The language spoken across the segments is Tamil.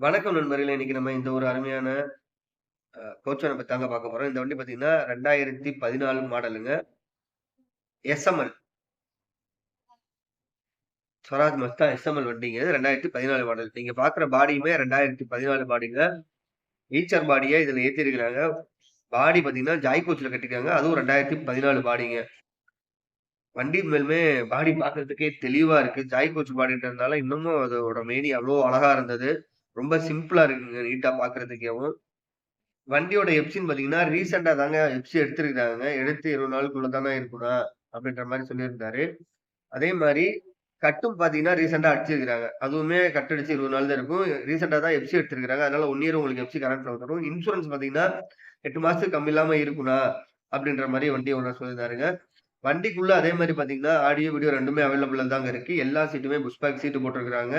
வணக்கம் நண்பர்களே! இன்னைக்கு நம்ம இந்த ஒரு அருமையான கோச்சனை கோச்சர பத்தி தாங்க பார்க்க போறோம். இந்த வண்டி பார்த்தீங்கன்னா 2014 மாடலுங்க. எஸ்எம்எல். ஸ்வராஜ் மஸ்தா எஸ்எம்எல் வண்டிங்க. ரெண்டாயிரத்தி பதினாலு மாடல். நீங்க பார்க்குற பாடியுமே 2014 பாடிங்க. ஈச்சர் பாடியை இதுல ஏற்றிருக்கிறாங்க பாடி பார்த்தீங்கன்னா, ஜாய் கோச்சில் கட்டியிருக்காங்க. அதுவும் 2014 பாடிங்க. வண்டி மேலுமே பாடி பார்க்கறதுக்கே தெளிவா இருக்கு. ஜாய் கோச் பாடின்றதுனால இன்னமும் அதோட மேனி அவ்வளோ அழகா இருந்தது. ரொம்ப சிம்பிளா இருக்குங்க. நீட்டா பார்க்கறதுக்கேவும். வண்டியோட எஃப்சின்னு பார்த்தீங்கன்னா, ரீசெண்டா தாங்க எஃப்சி எடுத்திருக்காங்க. எடுத்து 20 நாளுக்குள்ள தானே இருக்கணும். அப்படின்ற மாதிரி சொல்லியிருந்தாரு. அதே மாதிரி கட்டும் பார்த்தீங்கன்னா, ரீசெண்டா அடிச்சிருக்கிறாங்க அதுவுமே கட் அடிச்சு 20 நாள் தான் இருக்கும். ரீசெண்டா தான் எஃப்சி எடுத்திருக்காங்க. அதனால ஒன் இயர் உங்களுக்கு எஃப்சி கரண்ட்ல வந்துடும் இன்சூரன்ஸ் பார்த்தீங்கன்னா, 8 மாசத்துக்கு கம்மி இல்லாம இருக்குண்ணா, அப்படின்ற மாதிரி வண்டி ஒன்றா சொல்லியிருந்தாருங்க. வண்டிக்குள்ள அதே மாதிரி பார்த்தீங்கன்னா, ஆடியோ, வீடியோ 2மே அவைலபிள்ல தாங்க இருக்கு. எல்லா சீட்டுமே புஷ் பேக் சீட்டு போட்டிருக்கிறாங்க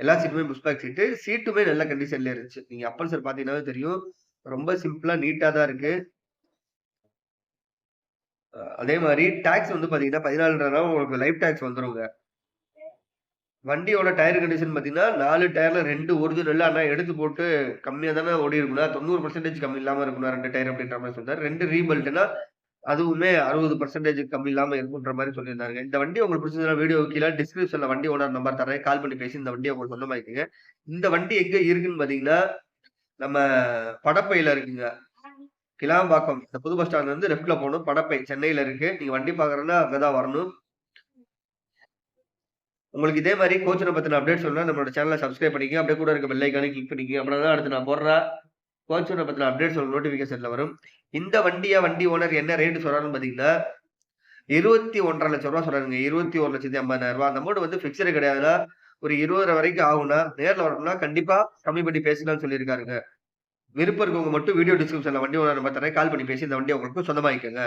எல்லா சீட்டுமே புஷ் பேக் சீட்டு. சீட்டுமே நல்ல கண்டிஷன்ல இருந்துச்சு. நீங்க அப்பல்சர் பார்த்தீங்கன்னாவே தெரியும். ரொம்ப சிம்பிளா, நீட்டா தான் இருக்கு. அதே மாதிரி டாக்ஸ் வந்து பார்த்தீங்கன்னா, 14,000 உங்களுக்கு லைஃப் டாக்ஸ் வந்துருங்க. வண்டியோட டயர் கண்டிஷன் பார்த்தீங்கன்னா, 4 டயர்ல ரெண்டு ஒரிஜினல் ஆனா எடுத்து போட்டு கம்மியா தானே ஓடியிருக்குண்ணா. 90% கம்மி இல்லாம இருக்குண்ணா 2 டயர் அப்படின்ற மாதிரி சொல்லியிருந்தாரு. 2 ரீபல்ட்னா அதுவுமே 60% கம்மி இல்லாமல் இருக்குன்ற மாதிரி சொல்லியிருந்தாங்க இந்த வண்டி உங்களுக்கு பிடிச்சதுன்னா வீடியோ கீழே டிஸ்கிரிப்ஷன்ல வண்டி ஓனர் நம்பர் தரேன் கால் பண்ணி பேசி இந்த வண்டி உங்களுக்கு சொந்தமாக்கிக்கங்க. இந்த வண்டி எங்க இருக்குன்னு பார்த்தீங்கன்னா, நம்ம படப்பையில இருக்குங்க. கிளாம்பாக்கம் இந்த புது பஸ் ஸ்டாண்ட்ல இருந்து லெஃப்ட்ல போகணும் படப்பை சென்னையில இருக்கு. நீங்க வண்டி பார்க்குறேன்னா அங்க தான் வரணும். உங்களுக்கு இதே மாதிரி கோச்சனை பத்தின அப்டேட் வேணும்னா நம்மளோட சேனலை சப்ஸ்கிரைப் பண்ணிக்கங்க. அப்படியே கூட இருக்க பெல்லைக்கானு கிளிக் பண்ணிக்கங்க. அப்படின்னா தான் அடுத்து நான் போடுறேன் கோச்சர பத்தின அப்டேட் சொல்ல நோட்டிஃபிகேஷன்ல வரும். இந்த வண்டியா வண்டி ஓனர் என்ன ரேட் சொல்றாருன்னு பார்த்தீங்கன்னா, ரூ. 21,50,000 சொல்றாருங்க. 21,50,000 அந்த அமௌண்ட் வந்து பிக்ஸ்டு கிடையாதுண்ணா. ஒரு இருபது வரைக்கும் ஆகும்னா நேர்ல வரணும்னா கண்டிப்பா கம்மி பண்ணி பேசிக்கலாம்னு சொல்லியிருக்காருங்க. விருப்பம் இருக்கவங்க மட்டும் வீடியோ டிஸ்கிரிப்ஷன்ல வண்டி ஓனர் நம்பர் கால் பண்ணி பேசி இந்த வண்டி உங்களுக்கு சொந்தமாகிக்கோங்க